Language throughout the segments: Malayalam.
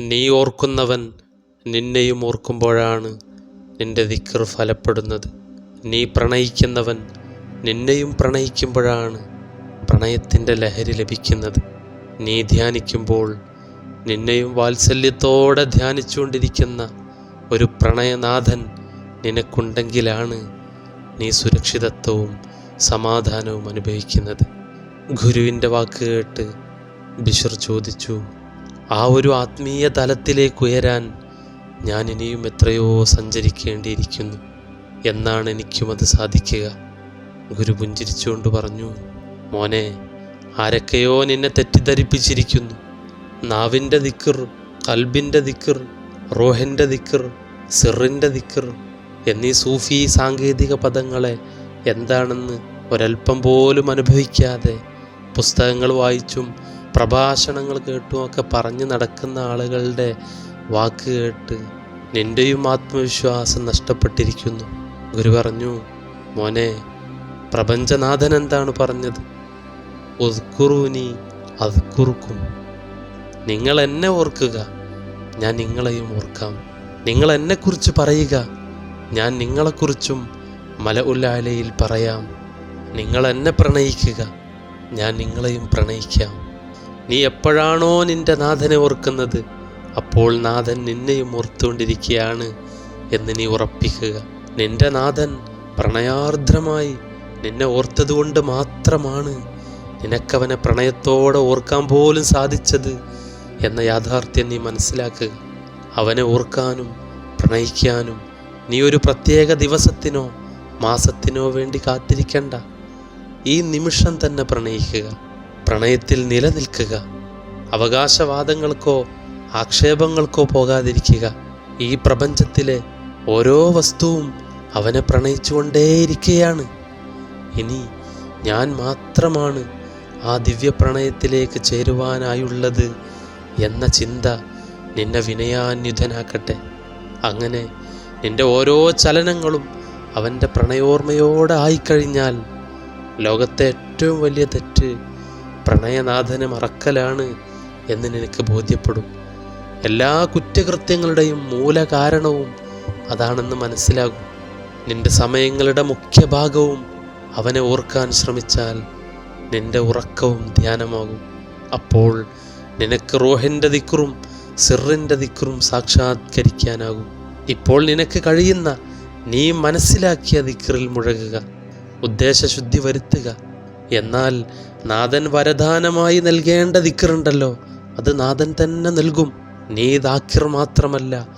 നീ ഓർക്കുന്നവൻ നിന്നെയും ഓർക്കുമ്പോഴാണ് നിന്റെ ദിക്കർ ഫലപ്പെടുന്നത്. നീ പ്രണയിക്കുന്നവൻ നിന്നെയും പ്രണയിക്കുമ്പോഴാണ് പ്രണയത്തിന്റെ ലഹരി ലഭിക്കുന്നത്. നീ ധ്യാനിക്കുമ്പോൾ നിന്നെയും വാത്സല്യത്തോടെ ധ്യാനിച്ചുകൊണ്ടിരിക്കുന്ന ഒരു പ്രണയനാഥൻ നിനക്കുണ്ടെങ്കിലാണ് നീ സുരക്ഷിതത്വവും സമാധാനവും അനുഭവിക്കുന്നത്. ഗുരുവിന്റെ വാക്ക് കേട്ട് ബിഷർ ചോദിച്ചു ആ ഒരു ആത്മീയ തലത്തിലേക്ക് ഉയരാൻ ഞാൻ ഇനിയും എത്രയോ സഞ്ചരിക്കേണ്ടിയിരിക്കുന്നു എന്നാണ് എനിക്കും അത് സാധിക്കുക. ഗുരു പുഞ്ചിരിച്ചുകൊണ്ട് പറഞ്ഞു മോനെ ആരൊക്കെയോ നിന്നെ തെറ്റിദ്ധരിപ്പിച്ചിരിക്കുന്നു. നാവിന്റെ ദിക്കർ കൽബിന്റെ ദിക്കർ റോഹന്റെ ദിക്കർ സിറിന്റെ ദിക്കർ എന്നീ സൂഫി സാങ്കേതിക പദങ്ങളെ എന്താണെന്ന് ഒരൽപ്പം പോലും അനുഭവിക്കാതെ പുസ്തകങ്ങൾ വായിച്ചും പ്രഭാഷണങ്ങൾ കേട്ടും ഒക്കെ പറഞ്ഞു നടക്കുന്ന ആളുകളുടെ വാക്ക് കേട്ട് നിന്റെയും ആത്മവിശ്വാസം നഷ്ടപ്പെട്ടിരിക്കുന്നു. ഗുരു പറഞ്ഞു മോനെ പ്രപഞ്ചനാഥൻ എന്താണ് പറഞ്ഞത്? ഉദ്കുറൂനി അതുക്കുറുക്കും നിങ്ങൾ എന്നെ ഓർക്കുക ഞാൻ നിങ്ങളെയും ഓർക്കാം. നിങ്ങൾ എന്നെക്കുറിച്ച് പറയുക ഞാൻ നിങ്ങളെക്കുറിച്ചും മല ഉല്ലാലയിൽ പറയാം. നിങ്ങൾ എന്നെ പ്രണയിക്കുക ഞാൻ നിങ്ങളെയും പ്രണയിക്കാം. നീ എപ്പോഴാണോ നിന്റെ നാഥനെ ഓർക്കുന്നത് അപ്പോൾ നാഥൻ നിന്നെയും ഓർത്തുകൊണ്ടിരിക്കുകയാണ് എന്ന് നീ ഉറപ്പിക്കുക. നിന്റെ നാഥൻ പ്രണയാർദ്രമായി നിന്നെ ഓർത്തതുകൊണ്ട് മാത്രമാണ് നിനക്കവനെ പ്രണയത്തോടെ ഓർക്കാൻ പോലും സാധിച്ചത് എന്ന യാഥാർത്ഥ്യം നീ മനസ്സിലാക്കുക. അവനെ ഓർക്കാനും പ്രണയിക്കാനും നീ ഒരു പ്രത്യേക ദിവസത്തിനോ മാസത്തിനോ വേണ്ടി കാത്തിരിക്കണ്ട. ഈ നിമിഷം തന്നെ പ്രണയിക്കുക. പ്രണയത്തിൽ നിലനിൽക്കുക. അവകാശവാദങ്ങൾക്കോ ആക്ഷേപങ്ങൾക്കോ പോകാതിരിക്കുക. ഈ പ്രപഞ്ചത്തിലെ ഓരോ വസ്തുവും അവനെ പ്രണയിച്ചുകൊണ്ടേയിരിക്കുകയാണ് ഇനി ഞാൻ മാത്രമാണ് ആ ദിവ്യപ്രണയത്തിലേക്ക് ചേരുവാനായുള്ളത് എന്ന ചിന്ത നിന്നെ വിനയാന്യുതനാക്കട്ടെ അങ്ങനെ നിന്റെ ഓരോ ചലനങ്ങളും അവന്റെ പ്രണയോർമ്മയോടെ ആയിക്കഴിഞ്ഞാൽ ലോകത്തെ ഏറ്റവും വലിയ തെറ്റ് പ്രണയനാഥനെ മറക്കലാണ് എന്ന് നിനക്ക് ബോധ്യപ്പെടും. എല്ലാ കുറ്റകൃത്യങ്ങളുടെയും മൂലകാരണവും അതാണെന്ന് മനസ്സിലാകും. നിന്റെ സമയങ്ങളുടെ മുഖ്യഭാഗവും അവനെ ഓർക്കാൻ ശ്രമിച്ചാൽ നിന്റെ ഉറക്കവും ധ്യാനമാകും. അപ്പോൾ നിനക്ക് റോഹിന്റെ ദിക്കറും സിറിന്റെ ദിക്കറും സാക്ഷാത്കരിക്കാനാകും. ഇപ്പോൾ നിനക്ക് കഴിയുന്ന നീ മനസ്സിലാക്കിയ ദിക്കറിൽ മുഴകുക ഉദ്ദേശശുദ്ധി വരുത്തുക. എന്നാൽ നാഥൻ വരദാനമായി നൽകേണ്ട ദിക്കറുണ്ടല്ലോ അത് നാഥൻ തന്നെ നൽകും. നീ മാത്രമല്ല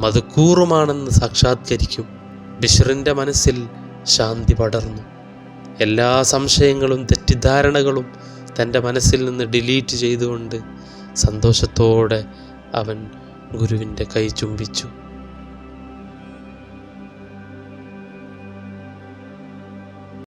മധുക്കൂറുമാണെന്ന് സാക്ഷാത്കരിക്കും. ബിഷറിന്റെ മനസ്സിൽ ശാന്തി പടർന്നു. എല്ലാ സംശയങ്ങളും തെറ്റിദ്ധാരണകളും തന്റെ മനസ്സിൽ നിന്ന് ഡിലീറ്റ് ചെയ്തുകൊണ്ട് സന്തോഷത്തോടെ അവൻ ഗുരുവിന്റെ കൈ ചുംബിച്ചു.